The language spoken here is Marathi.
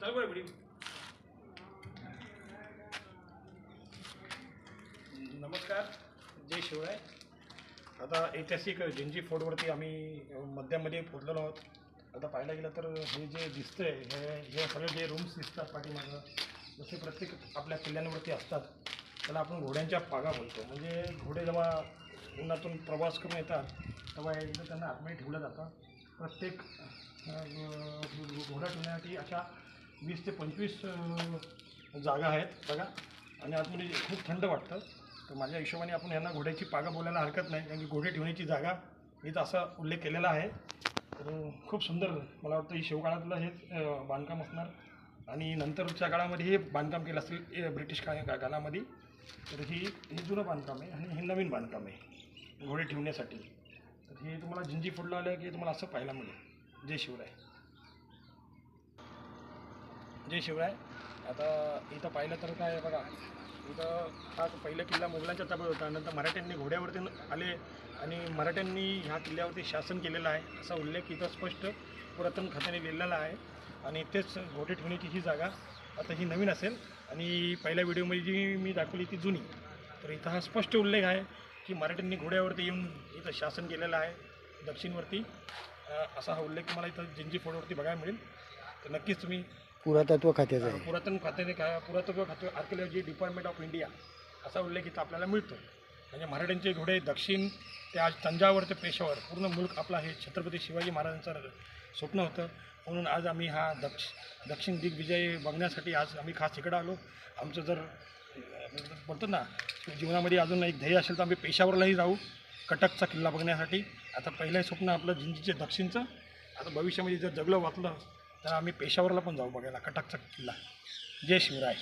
चल बरं बिडी. नमस्कार जय शिवराय. आता ऐतिहासिक जिंजी फोर्टवरती आम्ही मध्यामध्ये पोचलेलो आहोत. आता पाहायला गेलं तर हे जे दिसतंय हे हे सगळे जे रूम्स दिसतात पाठीमागं जसे प्रत्येक आपल्या किल्ल्यांवरती असतात त्याला आपण घोड्यांच्या पागा बोलतो म्हणजे घोडे जेव्हा उन्हातून प्रवास करून येतात तेव्हा एकदा त्यांना आतमध्ये ठेवलं जातं. प्रत्येक घोडा ठेवण्यासाठी अशा वीस ते पंचवीस जागा आहेत बघा. आणि आतमध्ये म्हणजे खूप थंड वाटतं. तर माझ्या हिशोबाने आपण यांना घोड्याची पागा बोलायला हरकत नाही. कारण की घोडे ठेवण्याची जागा इथं असा उल्लेख केलेला आहे. तर खूप सुंदर मला वाटतं ही शिवकाळातलं हेच बांधकाम असणार. आणि नंतरच्या काळामध्ये हे बांधकाम केलं असेल ए, ब्रिटिश काळ काळामध्ये तर ही हे जुनं बांधकाम आहे आणि हे नवीन बांधकाम आहे घोडे ठेवण्यासाठी. तर हे तुम्हाला झिंजी फोडलं आलं की तुम्हाला असं पाहायला मिळेल. जय शिवराय. जय शिवराय. आता इथं पाहिलं तर काय आहे बघा इथं हा पहिला किल्ला मुघलांच्या ताब्यात होता. नंतर मराठ्यांनी घोड्यावरती आले आणि मराठ्यांनी ह्या किल्ल्यावरती शासन केलेलं आहे असा उल्लेख इथं स्पष्ट पुरातन खात्याने लिहिलेला आहे. आणि तेच घोडे ठेवण्याची ही जागा आता ही नवीन असेल. आणि पहिल्या व्हिडिओमध्ये जी मी दाखवली ती जुनी. तर इथं हा स्पष्ट उल्लेख आहे की मराठ्यांनी घोड्यावरती येऊन इथं शासन केलेलं आहे दक्षिणवरती. असा हा उल्लेख तुम्हाला इथं जिंजी फोडवरती बघायला मिळेल. तर नक्कीच तुम्ही पुरातत्व खात्याचं आहे. पुरातन खात्याने काय पुरातत्व खाते आर्किओलॉजी डिपार्टमेंट ऑफ इंडिया असा उल्लेख इथं आपल्याला मिळतो. म्हणजे मराठ्यांचे घोडे दक्षिण ते आज तंजावर ते पेशावर पूर्ण मुल्क आपला हे छत्रपती शिवाजी महाराजांचं स्वप्न होतं. म्हणून आज आम्ही हा दक्ष दक्षिण दिग्विजय बघण्यासाठी आज आम्ही खास इकडं आलो. आमचं जर बोलतो ना जीवनामध्ये अजून एक ध्येय असेल तर आम्ही पेशावरलाही जाऊ कटकचा किल्ला बघण्यासाठी. आता पहिलं स्वप्न आपलं जिंजीचे दक्षिणचं. आता भविष्यामध्ये जर जगलं वाचलं तर आम्ही पेशावरला पण जाऊ बघायला कटकचा किल्ला. जय शिवराय.